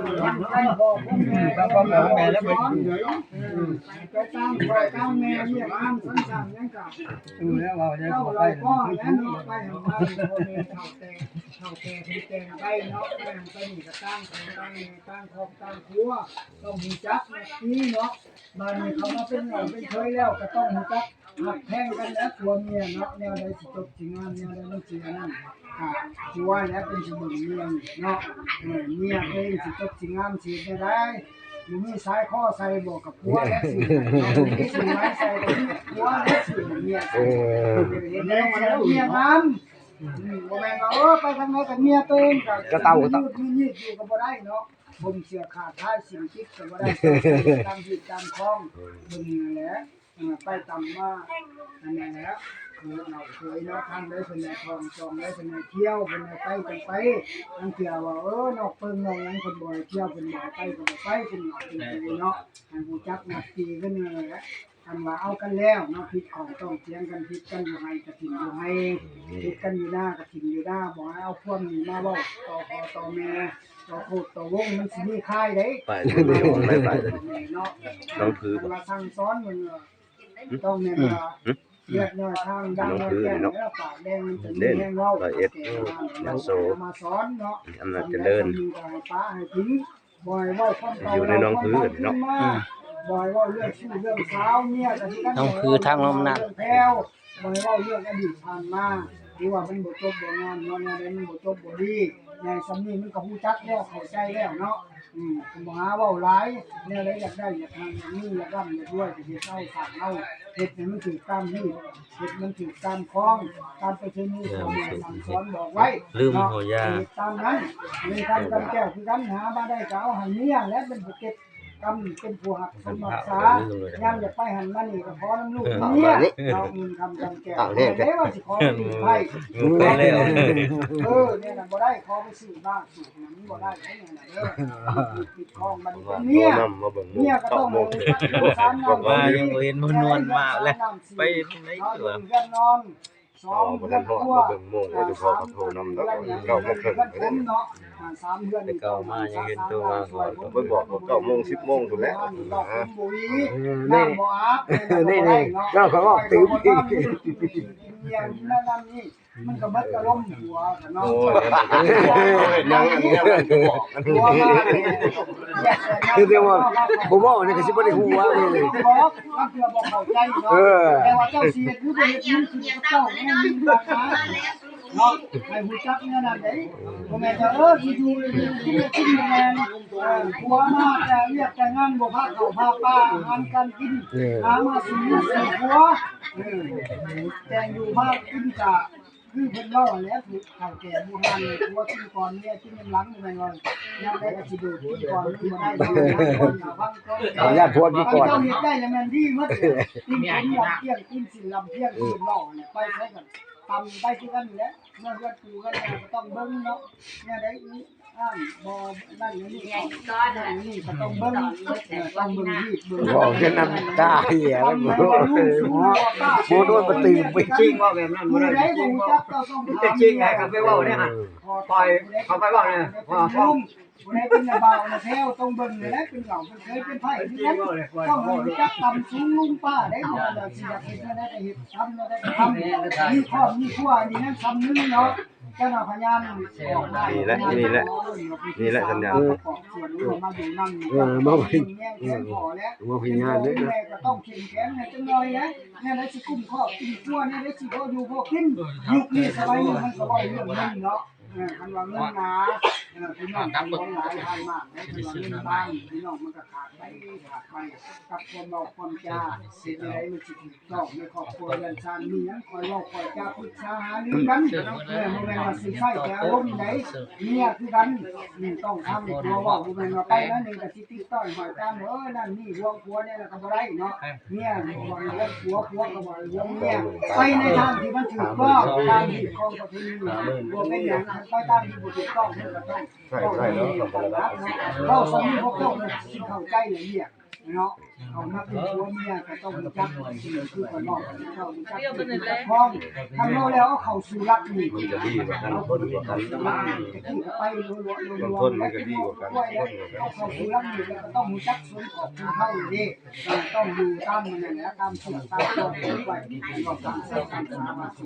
ตามไปตามแม่เรียกอ้ามสั้นๆยังกับดูแล้วว่าจะเจ้าเข้าไปก็แล้วเนาะไปทำบ้านพ่อแม่เฒ่าแต่เฒ่าแต่ที่แต่งไปเนาะไปทำไปนี่ก็ตั้งตั้งตั้งครอบตั้งครัวต้องมีจักนี่เนาะบ้านเขามาเป็นหน่อยเป็นเคยแล้วก็ต้องมีจัก หักแท่งกันแล้วตัวเมียเนาะแนวใดสิจบสิงานแนวใดมันสิอันนั้นอ่าชัวร์แล้วเป็นสมุนเมียเนาะเออเมียเองสิจบสิงานสิได้ได้ยู่มีสายข้อใส่บอกกับผัวแล้วสิมีสิ่งไม้ใส่กับผัวแล้วสิเมียเออเห็นแล้วมันเมียน้ำอืมบ่แม่นว่าเออไปทางไหนกับเมียตัวเองก็ก็เต่าก็เต่ายืดยืดอยู่ก็บ่ได้เนาะผมเสียขาดท้ายสิ่งคิดก็บ่ได้ตามที่ตามคล้องเบิ่งนั่นแหละ ไปตามมาอันนั้นแหละคือเราเคยเนาะทางได้เพิ่นได้ทองจองได้เพิ่นได้เที่ยวเพิ่นได้ไปกันไปอันเที่ยวว่าเออนอกเพิ่งนอกหยังเพิ่นบ่ให้เที่ยวเพิ่นบ่ให้ไปก็บ่ไปเพิ่นเอาเป็นตัวเนาะให้ฮู้จักนักตีกันนั่นแหละอันว่าเอากันแล้วเนาะผิดของต้องเถียงกันผิดกันอยู่ให้กระถิ่นอยู่ให้ผิดกันอยู่หน้ากระถิ่นอยู่หน้าบอกให้เอาพวกนี้มาเว้าต่อพอต่อแม่ต่อโคตรต่อวงมันสิมีค่ายเด้ไปเลยเดี๋ยวไม่ไปเลยเนาะน้องถือบ่เวลาสั่งสอนมันก็ ต้องแม่นว่าเรียกน้อยทางดังน้อยแก่แล้วปากแดงมันจะมีแห้งเว้าเรามาสอนเนาะอำนาจเจริญป้าให้ทิ้งบ่อยเว้าความเก่าอยู่ในน้องพื้นเนาะบ่อยเว้าเรื่องชื่อเรื่องสาวเมียกันที่กันน้องพื้นทางลมหนักแพ้วบ่อยเว้าเรื่องอดีตผ่านมาหรือว่ามันบ่จบบ่งามเนาะแนวใดมันบ่จบบ่ดีในสำนี้มันก็ฮู้จักแล้วเข้าใจแล้วเนาะ อืมบ่หาเว้าหลายแนวใดอยากได้อยากทำอย่างนี้อยากร่ำอยากรวยก็สิเศร้าสั่งเอาเฮ็ดให้มันถูกตามที่เฮ็ดมันถูกตามคล้องตามประเพณีของแม่สั่งสอนบอกไว้ลืมเนาะหัวยาตามนั้นมีทำกำแก้วคือกันหามาได้ก็เอาหันเมียและเป็นผู้เก็บ กำเป็นผู้หักสมบัติษาย่างอย่าไปหันมานี่ก็ขอน้ำลูกเมียเอาเงินทำกำแก้วเด้ว่าสิขอสิไปไปแล้วเออเนี่ยน่ะบ่ได้ขอไปซื้อบ้านสูตรนั้นบ่ได้เนี่ยน่ะเด้อปิดคลองมันเมียนำมาเบิ่งเมียก็ต้องโมงว่ายังบ่เห็นมันนวลมากเลยไปไหนนอนตัวเรือนนอน สองบ่เดืทัอนนฮอดกว่ามาเบิ่งโมงแล้วจะพอเขาโทรนำแล้วเก้าโมงครึ่งไปเดืแล้วอนเนาะสามเดือนแต่เก่ามายังเห็นตัวมาก่อนเพิ่นบอกว่าเก้าโมงสิบโมงพุ่นแหละนี่นี่นี่เราเขาก็ตื่นอีกนั่นนั่นนี่ มันก็มัดกระล้มหัวกันเนาะโอ้ยยังอันนี้มันจะบอกกันหัวมาคือเรียกว่าบ่เว้านี่ก็สิบ่ได้ฮู้ว่าเลย บอกว่าเพื่อบอกเข้าใจเนาะแต่ว่าเจ้าเสียคือเป็นมันคือเจ้าเนี่ยมีปัญหาเนาะให้ฮู้จักเนี่นั่นเด้บ่แม่นจะเออสิอยู่ที่กินบ่แม่นเออผัวมาแต่เรียกแต่งานบ่พาเข้าพาป้าอาหารการกินหามาสิมีสิผัวเออแต่งอยู่พากินกะ คือเพิ่นเล่าแล้วถือข่าวแก่บ่ทันผัวกินก่อนเนี่ยกินหลังแม่นบ่ยังได้ก็สิดูกินก่อนมันได้ขออนุญาตพวดที่ก่อนเจ้าเฮ็ดได้แล้วแมนดี้มัดกินกินหลับเที่ยงกินสินลำเที่ยงกินเล่าเนี่ยไปใช้กันทำได้ที่กันอยู่แล้วเมื่อเพื่อนกูกันก็ต้องเบิ้งเนาะเนี่ยได้ นี่อ้ามบ่นั่นนี่นี่ก็นั่นนี่ก็ต้องเบิ้งต้องเบิ้งที่เบิ้งบอกจะน้ำตาเหี้ยแล้วบ่บ่โดนบ่ตื่นไปจริงว่าแบบนั้นบ่ได้จักก็ต้องถาจริงไงก็ไปเว้าเนี่ยฮะปล่อยเขาไปเว้าเนี่ยว่าทุ่มผู้ใดเป็นเบาแท้วต้องเบิ้งเลยนะเป็นเหล่าเป็นเคยเป็นไผที่นั้นต้องรู้จักตำสูงลุงป้าได้บ่ล่ะสิอยากเฮ็ดได้เฮ็ดทำได้ก็ทำมีข้อมีขั้วนี่นั่นทำนึงเนาะ น้าพญานออกได้นี่แหละนี่แหละนี่แหละสัญญาณเออมาเป็นเออมาพยานเด้อแม่ก็ต้องเข้มแข็งให้จังหน่อยนะเนี่ยได้สิกุ้มครอบกินตัวเนี่ยได้สิพออยู่พอกินยุคนี้สบายนี้มันก็บ่เรื่องนึงเนาะเออ คันว่าเงินหนาเออพี่น้องกันหลายทางมากนคันว่าเงินบ้านพี่น้องมันก็ขาดไปขาดไปกับความเว้าความจาสิได้มันสิถูกต้องในครอบครัวเรือนชานมีหยังคอยเว้าคอยจาปรึกษาหารือกันเออบ่แม่นว่าสิใช้แต่อารมณ์ใดเนี่ยคือกันนี่ต้องทำตัวว่าบุญมาไปนั่นนี่ก็สิติดต่อยหอยตามเออนั่นนี่ห่วงผัวเนี่ยก็บ่ได้เนาะเนี่ยบ่เลี้ยงผัวผัวก็บ่เลี้ยงเนี่ยไปในทางที่มันถูกต้องตามที่ของประเพณีบ่เป็นอย่างนั้นไปตามที่บ่ถูกต้องมันก็ต้องต้องมีการรับเนาเราสมมติพวกเราสิเข้าใจละเอียเนาะเขานักเป็นผัวเมียก็ต้องจักสิ่งคือกันนาะเขาจักสิ่งที่พ้องทำโลแล้วเขาสู่รักนี่มันจะดีกว่ากันคนกว่ากันไปรัวๆรัวๆต้นมันก็ดีกว่ากันต้นกว่อเขาสู่รักนี่ก็ต้องจักส่วนของคุณเข้าดิต้องอยู่ตามมันนั่นแหละตามเสือตามตัวไปต้องการสร้างสรรค์